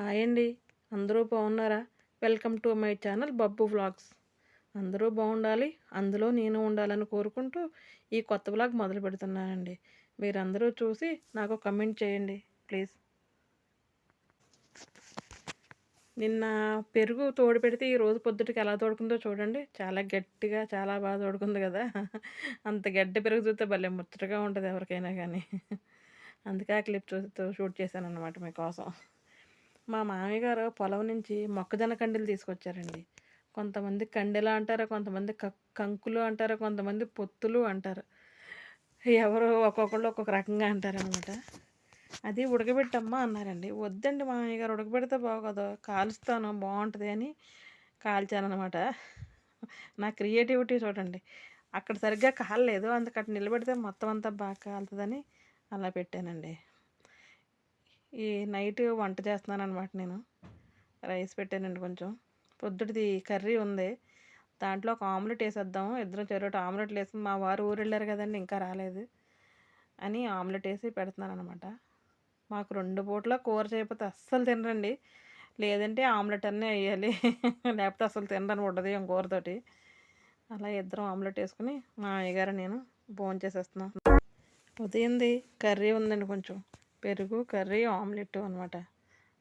Hi అండి. అందరూ బాగున్నారా? Welcome to my channel Babbu vlogs. అందరూ బాగుండాలి అందులో నేను ఉండాలని కోరుకుంటూ ఈ కొత్త వ్లాగ్ మొదలు పెడుతున్నానండి. మీరందరూ చూసి నాకు కమెంట్ చేయండి ప్లీజ్. నిన్న పెరుగు తోడు పెడితే ఈ రోజు పొద్దుటికి ఎలా తోడుకుందో చూడండి. చాలా గట్టిగా చాలా బాగా తోడుకుంది కదా. అంత గడ్డ పెరుగు చూస్తే భలే ముచ్చటగా ఉంటుంది ఎవరికైనా కానీ. అందుకే ఆ క్లిప్ చూస్తూ షూట్ చేశాను అనమాట మీకోసం. మా మామయ్య గారు పొలం నుంచి మొక్కజొన్న కండీలు తీసుకొచ్చారండి. కొంతమంది కండెలు అంటారు కొంతమంది కంకులు అంటారు కొంతమంది పొత్తులు అంటారు. ఎవరు ఒక్కొక్కళ్ళు ఒక్కొక్క రకంగా అంటారనమాట అది ఉడకబెట్టమ్మా అన్నారండి. వద్దండి మామయ్య గారు ఉడకబెడితే బాగోదు కాలుస్తాను బాగుంటుంది అని కాల్చానమాట నా క్రియేటివిటీ చూడండి. అక్కడ సరిగ్గా కాలలేదు అందుకట్టు నిలబెడితే మొత్తం అంతా బాగా కాలుతుందని అలా పెట్టానండి. ఈ నైట్ వంట చేస్తున్నాను అనమాట నేను. రైస్ పెట్టానండి కొంచెం. పొద్దుటిది కర్రీ ఉంది. దాంట్లో ఒక ఆమ్లెట్ వేసేద్దాము ఇద్దరం చెరోటి ఆమ్లెట్లు వేసి మా వారు ఊరు వెళ్ళారు కదండి ఇంకా రాలేదు అని ఆమ్లెట్ వేసి పెడుతున్నాను అనమాట మాకు రెండు పూట్ల కూర చేయకపోతే అస్సలు తినరండి. లేదంటే ఆమ్లెట్ అన్నీ వేయాలి. లేకపోతే అసలు తినడానికి ఉండదు ఏం కూరతోటి. అలా ఇద్దరం ఆమ్లెట్ వేసుకుని మా అయ్యగారు నేను భోజనం చేసేస్తున్నాం ఉదయంది కర్రీ ఉందండి కొంచెం. పెరుగు కర్రీ ఆమ్లెట్ అనమాట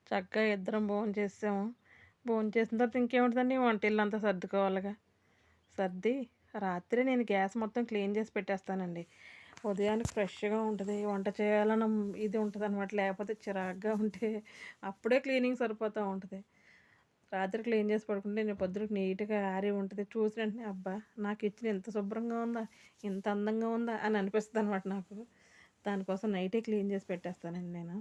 చక్కగా ఇద్దరం భోజనం చేసాము భోజనం చేసిన తర్వాత ఇంకేముంటుందండి? వంట ఇల్లు అంతా సర్దుకోవాలిగా. సర్ది రాత్రి నేను గ్యాస్ మొత్తం క్లీన్ చేసి పెట్టేస్తానండి. ఉదయానికి ఫ్రెష్గా ఉంటుంది. వంట చేయాలన్న ఇది ఉంటుంది అనమాట లేకపోతే చిరాగ్గా ఉంటే అప్పుడే క్లీనింగ్ సరిపోతూ ఉంటుంది. రాత్రి క్లీన్ చేసి పడుకుంటే నేను పొద్దునకి నీట్గా ఆరి ఉంటుంది. చూసిన వెంటనే అబ్బా నా కిచెన్ ఇంత శుభ్రంగా ఉందా? ఇంత అందంగా ఉందా? అని అనిపిస్తుంది అనమాట నాకు. దానికోసం నైటే క్లీన్ చేసి పెట్టేస్తానండి నేను.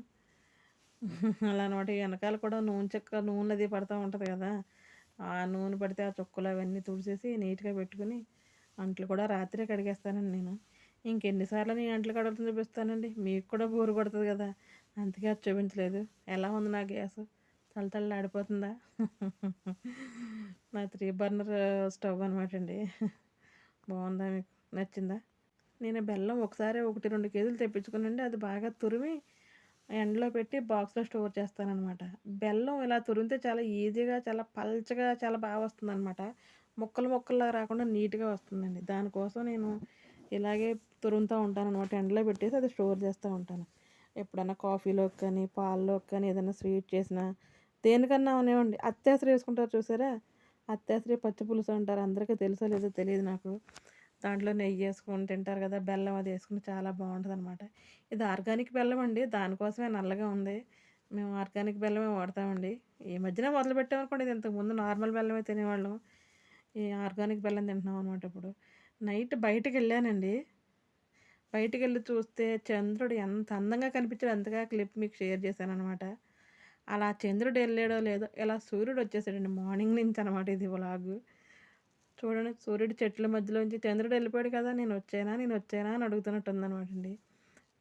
అలా అనమాట వెనకాల కూడా నూనె చెక్క నూనె అది పడుతూ ఉంటుంది కదా ఆ నూనె పడితే ఆ చుక్కలు అవన్నీ తుడిచేసి నీట్గా పెట్టుకుని అంట్లు కూడా రాత్రే కడిగేస్తానండి నేను. ఇంకెన్నిసార్లు నేను అంట్లు కడుగుతూ చూపిస్తానండి. మీకు కూడా బోరు కొడుతుంది కదా అందుకే అది చూపించలేదు. ఎలా ఉంది నా గ్యాస్? తల ఆడిపోతుందా నా త్రీ బర్నర్ స్టవ్ అనమాట అండి బాగుందా మీకు? నచ్చిందా? నేను బెల్లం ఒకసారి ఒకటి రెండు కేజీలు తెప్పించుకునండి అది బాగా తురిమి ఎండలో పెట్టి బాక్స్లో స్టోర్ చేస్తానమాట బెల్లం ఇలా తురిమితే చాలా ఈజీగా చాలా పల్చగా చాలా బాగా వస్తుందన్నమాట. ముక్కలు ముక్కల్లా రాకుండా నీట్గా వస్తుందండి. దానికోసం నేను ఇలాగే తురుముతూ ఉంటాను అనమాట ఎండలో పెట్టేసి అది స్టోర్ చేస్తూ ఉంటాను. ఎప్పుడన్నా కాఫీలోకి కానీ పాల్లోకి కానీ ఏదైనా స్వీట్ చేసినా దేనికన్నా ఉన్నాయండి అత్యాసరి వేసుకుంటారు చూసారా? అత్యాసరి పచ్చి పులుసు అంటారు. అందరికీ తెలుసో లేదో తెలియదు నాకు. దాంట్లో నెయ్యి వేసుకొని తింటారు కదా బెల్లం అది వేసుకుని చాలా బాగుంటుంది అనమాట ఇది ఆర్గానిక్ బెల్లం అండి దానికోసమే నల్లగా ఉంది. మేము ఆర్గానిక్ బెల్లమే వాడతామండి. ఈ మధ్యన మొదలు పెట్టామనుకోండి ఇది ఇంతకుముందు నార్మల్ బెల్లమే తినేవాళ్ళం. ఈ ఆర్గానిక్ బెల్లం తింటున్నాం అనమాట ఇప్పుడు. నైట్ బయటకు వెళ్ళానండి. బయటికి వెళ్ళి చూస్తే చంద్రుడు ఎంత అందంగా కనిపించాడు అంతగా క్లిప్ మీకు షేర్ చేశాను అనమాట అలా చంద్రుడు వెళ్ళాడో లేదో ఇలా సూర్యుడు వచ్చేసాడండి మార్నింగ్ నుంచి అనమాట ఇది వ్లాగు. చూడండి సూర్యుడు చెట్ల మధ్యలోంచి చంద్రుడు వెళ్ళిపోయాడు కదా నేను వచ్చానా నేను వచ్చానా అని అడుగుతున్నట్టు ఉందన్నమాట అండి.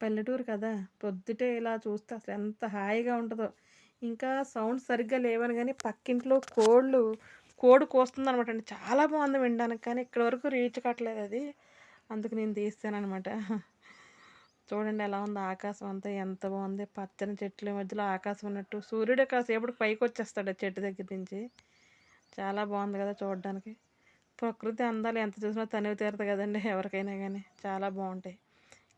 పల్లెటూరు కదా పొద్దుటే ఇలా చూస్తే అసలు ఎంత హాయిగా ఉంటుందో. ఇంకా సౌండ్ సరిగ్గా లేవని కానీ పక్కింట్లో కోళ్ళు కోడి కోస్తుంది అనమాట అండి. చాలా బాగుంది వినడానికి కానీ ఇక్కడ వరకు రీచ్ కావట్లేదు అది. అందుకు నేను తీస్తాను అనమాట చూడండి ఎలా ఉంది ఆకాశం అంతా ఎంత బాగుంది. పచ్చని చెట్ల మధ్యలో ఆకాశం ఉన్నట్టు. సూర్యుడు కాసేపటి పైకి వచ్చేస్తాడు చెట్టు దగ్గర నుంచి. చాలా బాగుంది కదా చూడడానికి. ప్రకృతి అందాలు ఎంత చూసినా తనివి తీరదు కదండి ఎవరికైనా కానీ చాలా బాగుంటాయి.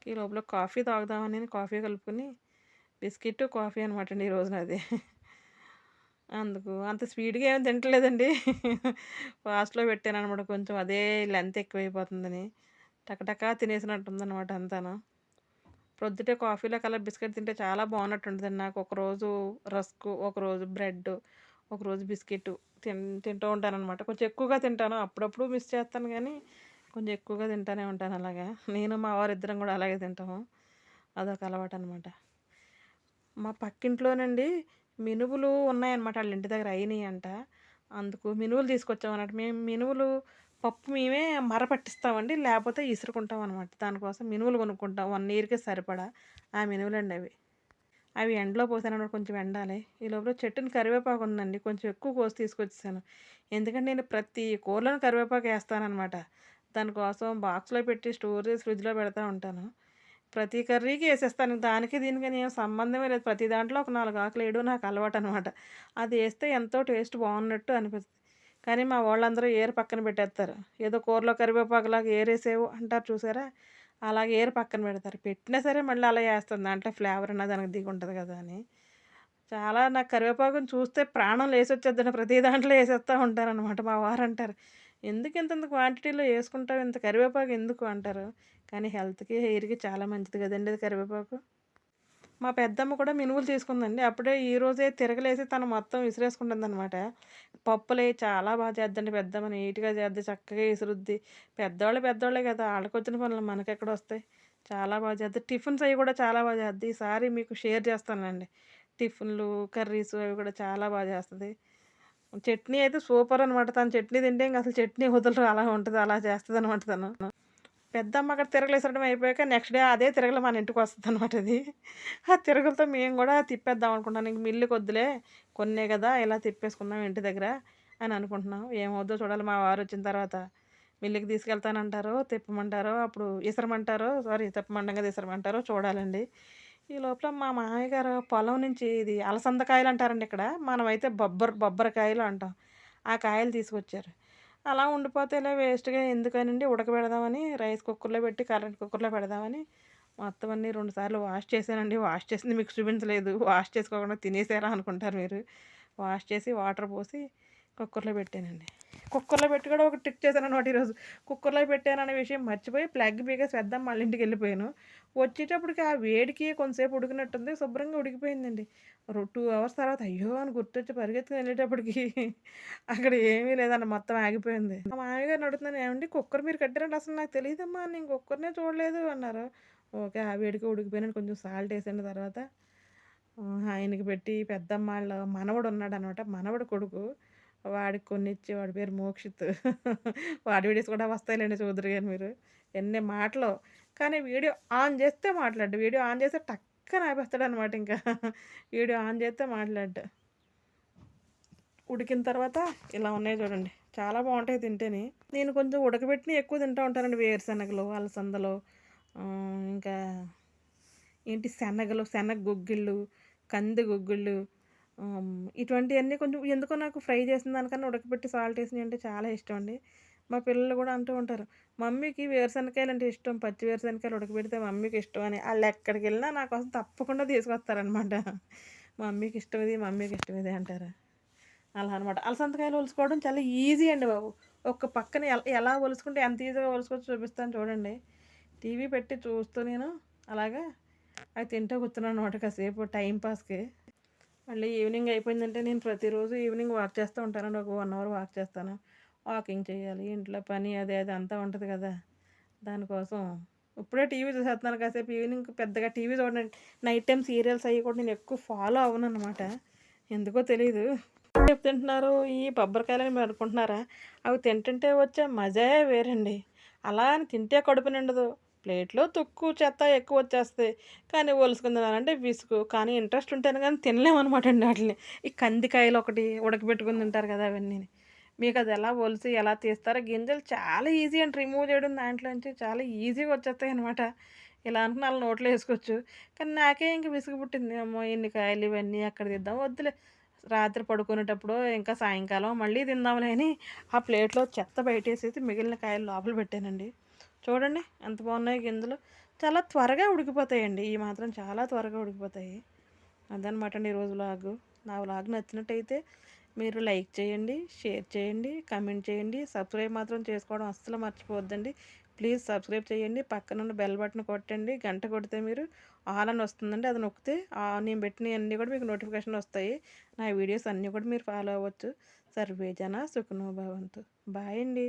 ఈ లోపల కాఫీ తాగుదామని కాఫీ కలుపుకొని బిస్కెట్ కాఫీ అనమాట అండి ఈ అది అందుకు అంత స్పీడ్గా ఏమి తింటలేదండి. ఫాస్ట్లో పెట్టాను అనమాట కొంచెం అదే లెంత్ ఎక్కువైపోతుందని. టకటకా తినేసినట్టుందనమాట అంతాను. ప్రొద్దుటే కాఫీలో కలర్ బిస్కెట్ తింటే చాలా బాగున్నట్టు ఉంటుందండి నాకు ఒకరోజు రస్క్ ఒకరోజు బ్రెడ్ ఒకరోజు బిస్కెట్ తిన్ తింటూ ఉంటాను అనమాట కొంచెం ఎక్కువగా తింటాను. అప్పుడప్పుడు మిస్ చేస్తాను కానీ కొంచెం ఎక్కువగా తింటానే ఉంటాను అలాగా. నేను మా వారిద్దరం కూడా అలాగే తింటాము. అదొక అలవాటు అనమాట మా పక్కింట్లోనండి మినువులు ఉన్నాయన్నమాట. వాళ్ళ ఇంటి దగ్గర అయినాయి అంట అందుకు మినువులు తీసుకొచ్చామన్నమాట. మేము మినువులు పప్పు మేమే మర పట్టిస్తామండి. లేకపోతే ఇసురుకుంటాం అనమాట దానికోసం మినువులు కొనుక్కుంటాం. వన్ ఇయర్కి సరిపడా ఆ మినువులండి అవి. అవి ఎండలో పోసాను కొంచెం ఎండాలి. ఈ లోపల చెట్టుని కరివేపాకు ఉందండి. కొంచెం ఎక్కువ కోసి తీసుకొచ్చేసాను. ఎందుకంటే నేను ప్రతి కూరలను కరివేపాకు వేస్తానమాట దానికోసం బాక్స్లో పెట్టి స్టోర్ చేసి ఫ్రిడ్జ్లో పెడతా ఉంటాను. ప్రతి కర్రీకి వేసేస్తాను. దానికి దీనికి నేను సంబంధమే లేదు. ప్రతి దాంట్లో ఒక నాలుగు ఆకులు వేయడం నాకు అలవాటు అనమాట అది వేస్తే ఎంతో టేస్ట్ బాగున్నట్టు అనిపిస్తుంది. కానీ మా వాళ్ళందరూ ఏరు పక్కన పెట్టేస్తారు. ఏదో కూరలో కరివేపాకులాగా ఏరేసేవు అంటారు చూసారా? అలాగే ఏరు పక్కన పెడతారు. పెట్టినా సరే మళ్ళీ అలా వేస్తుంది దాంట్లో ఫ్లేవర్ అన్నది దానికి దిగి ఉంటుంది కదా అని. చాలా నాకు కరివేపాకుని చూస్తే ప్రాణం లేసి వచ్చేద్దని ప్రతి దాంట్లో వేసేస్తూ ఉంటారనమాట మా వారు అంటారు. ఎందుకు ఇంత క్వాంటిటీలో వేసుకుంటావు? ఇంత కరివేపాకు ఎందుకు? అంటారు. కానీ హెల్త్కి హెయిర్కి చాలా మంచిది కదండి అది కరివేపాకు. మా పెద్దమ్మ కూడా మినువులు తీసుకుందండి. అప్పుడే ఈ రోజే తిరగలేసి తను మొత్తం విసిరేసుకుంటుంది అనమాట పప్పులే చాలా బాగా చేద్దండి పెద్దమ్మ. నీట్గా చేద్ది చక్కగా విసురుద్ది. పెద్దవాళ్ళు పెద్దవాళ్ళే కదా వాళ్ళకి వచ్చిన పనులు మనకి ఎక్కడ వస్తాయి చాలా బాగా చేద్ది. టిఫిన్స్ అవి కూడా చాలా బాగా చేద్ది. ఈసారి మీకు షేర్ చేస్తానండి. టిఫిన్లు కర్రీస్ అవి కూడా చాలా బాగా చేస్తుంది. చట్నీ అయితే సూపర్ అనమాట తను చట్నీ తింటే ఇంకా అసలు చట్నీ వదలరు. అలా ఉంటుంది అలా చేస్తుంది అనమాట తను. పెద్దమ్మ అక్కడ తిరగలేసడం అయిపోయాక నెక్స్ట్ డే అదే తిరగలు మన ఇంటికి వస్తుంది అనమాట అది. ఆ తిరగలతో మేము కూడా తిప్పేద్దాం అనుకుంటున్నాం ఇంక మిల్లుకి వద్దులే కొన్నే కదా ఇలా తిప్పేసుకుందాం ఇంటి దగ్గర అని అనుకుంటున్నాం. ఏమవుద్దో చూడాలి మా వారు వచ్చిన తర్వాత. మిల్లుకి తీసుకెళ్తానంటారో తిప్పమంటారో అప్పుడు ఇసరమంటారో సారీ తిప్పమండంగా ఇసరమంటారో చూడాలండి. ఈ లోపల మా మామయ్య గారు పొలం నుంచి ఇది అలసందకాయలు అంటారండి ఇక్కడ. మనమైతే బొబ్బర్ బొబ్బరకాయలు అంటాం. ఆ కాయలు తీసుకొచ్చారు. అలా ఉండిపోతే ఇలా వేస్ట్గా ఎందుకనండి ఉడకబెడదామని రైస్ కుక్కర్లో పెట్టి కరెంట్ కుక్కర్లో పెడదామని మొత్తం అన్నీ రెండు సార్లు వాష్ చేశానండి. వాష్ చేసింది మీకు చూపించలేదు. వాష్ చేసుకోకుండా తినేసారా అనుకుంటారు మీరు. వాష్ చేసి వాటర్ పోసి కుక్కర్లో పెట్టానండి. కుక్కర్లో పెట్టి కూడా ఒక టిక్ చేశాను అనమాట ఈరోజు. కుక్కర్లో పెట్టాననే విషయం మర్చిపోయి ప్లగ్ బీగేసి వేద్దాం మళ్ళీ ఇంటికి వెళ్ళిపోయాను. వచ్చేటప్పటికి ఆ వేడికి కొంతసేపు ఉడికినట్టుంది శుభ్రంగా ఉడికిపోయిందండి. టూ అవర్స్ తర్వాత అయ్యో అని గుర్తొచ్చి పరిగెత్తుకుని వెళ్ళేటప్పటికి అక్కడ ఏమీ లేదన్న మొత్తం ఆగిపోయింది. మా మామయ్యగారిని అడుగుతున్నాను ఏమండి కుక్కర్ మీరు కట్టారంటే అసలు నాకు తెలియదమ్మా నేను కుక్కర్నే చూడలేదు అన్నారు. ఓకే ఆ వేడికి ఉడికిపోయినాను కొంచెం సాల్ట్ వేసిన తర్వాత. ఆయనకి పెట్టి పెద్దమ్మ వాళ్ళ మనవడు ఉన్నాడు అనమాట మనవడు కొడుకు. వాడికి కొన్ని ఇచ్చి వాడి పేరు మోక్షిత్. వాడి వీడియోస్ కూడా వస్తాయిలేండి చూద్దరు కానీ మీరు. ఎన్ని మాటలు. కానీ వీడియో ఆన్ చేస్తే మాట్లాడు. వీడియో ఆన్ చేస్తే టక్కన ఆపేస్తాడు అనమాట ఇంకా. వీడియో ఆన్ చేస్తే మాట్లాడు. ఉడికిన తర్వాత ఇలా ఉన్నాయి చూడండి. చాలా బాగుంటాయి తింటేనే. నేను కొంచెం ఉడకబెట్టిన ఎక్కువ తింటూ ఉంటానండి వేరుశనగలు అలసందలు ఇంకా ఏంటి శనగలు శనగ గుగ్గిళ్ళు కంది గుగ్గిళ్ళు ఇటువంటివన్నీ కొంచెం ఎందుకో నాకు ఫ్రై చేసిన దానికన్నా ఉడకబెట్టి సాల్ట్ వేసినవి అంటే చాలా ఇష్టం అండి. మా పిల్లలు కూడా అంటూ ఉంటారు మమ్మీకి వేరుశనకాయలు అంటే ఇష్టం పచ్చి వేరుశనకాయలు ఉడకబెడితే మమ్మీకి ఇష్టం అని. వాళ్ళు ఎక్కడికి వెళ్ళినా నా కోసం తప్పకుండా తీసుకొస్తారనమాట మమ్మీకి ఇష్టం ఇది మమ్మీకి ఇష్టం ఇది అంటారు. అలా అనమాట అలసంతకాయలు ఒలుచుకోవడం చాలా ఈజీ అండి బాబు. ఒక్క పక్కన ఎలా ఎలా ఒలుచుకుంటే ఎంత ఈజీగా ఒలుసుకొచ్చి చూపిస్తాను చూడండి. టీవీ పెట్టి చూస్తూ నేను అలాగా అవి తింటూ కూర్చున్నాను అనమాట కాసేపు టైంపాస్కి మళ్ళీ ఈవినింగ్ అయిపోయిందంటే నేను ప్రతిరోజు ఈవినింగ్ వాక్ చేస్తూ ఉంటానండి. ఒక వన్ అవర్ వాక్ చేస్తాను. వాకింగ్ చేయాలి ఇంట్లో పని అదే అది అంతా ఉంటుంది కదా. దానికోసం ఇప్పుడే టీవీ చూసేస్తున్నాను. కాసేపు ఈవినింగ్ పెద్దగా టీవీ చూడండి నైట్ టైం సీరియల్స్ అవి కూడా నేను ఎక్కువ ఫాలో అవ్వను అనమాట ఎందుకో తెలియదు తింటున్నారు? ఈ బొబ్బరికాయలని మీరు అనుకుంటున్నారా అవి తింటుంటే వచ్చే మజాయే వేరండి. అలా అని తింటే కడుపు నిండదు. ప్లేట్లో తొక్కు చెత్త ఎక్కువ వచ్చేస్తాయి కానీ ఒలుసుకుందానంటే విసుగు. కానీ ఇంట్రెస్ట్ ఉంటేనే కానీ తినలేమన్నమాట అండి వాటిని. ఈ కందికాయలు ఒకటి ఉడకబెట్టుకుని తింటారు కదా అవన్నీ. మీకు అది ఎలా ఒలిసి ఎలా తీస్తారో గింజలు చాలా ఈజీ అండి. రిమూవ్ చేయడం దాంట్లోంచి చాలా ఈజీగా వచ్చేస్తాయి అనమాట ఇలా అనుకున్న వాళ్ళ నోట్లో వేసుకోవచ్చు. కానీ నాకే ఇంక విసుగు పుట్టింది. అమ్మో ఎన్ని కాయలు ఇవన్నీ అక్కడ తిద్దాం? వద్దులే. రాత్రి పడుకునేటప్పుడు ఇంకా సాయంకాలం మళ్ళీ తిందాంలే అని ఆ ప్లేట్లో చెత్త బయటేసేసి మిగిలిన కాయలు లోపల పెట్టానండి. చూడండి ఎంత బాగున్నాయి గింజలు. చాలా త్వరగా ఉడికిపోతాయండి. ఈ మాత్రం చాలా త్వరగా ఉడికిపోతాయి. అదనమాట అండి ఈరోజు వ్లాగ్ నా వ్లాగ్ నచ్చినట్టయితే మీరు లైక్ చేయండి షేర్ చేయండి కమెంట్ చేయండి. సబ్స్క్రైబ్ మాత్రం చేసుకోవడం అస్సలు మర్చిపోవద్దండి. ప్లీజ్ సబ్స్క్రైబ్ చేయండి. పక్కన బెల్ బటన్ కొట్టండి. గంట కొడితే మీరు ఆల్ అని వస్తుందండి. అది నొక్కితే నేను పెట్టిన అన్నీ కూడా మీకు నోటిఫికేషన్ వస్తాయి. నా వీడియోస్ అన్నీ కూడా మీరు ఫాలో అవ్వచ్చు. సర్వేజన సుఖనోభవంతు బాయ్ అండి.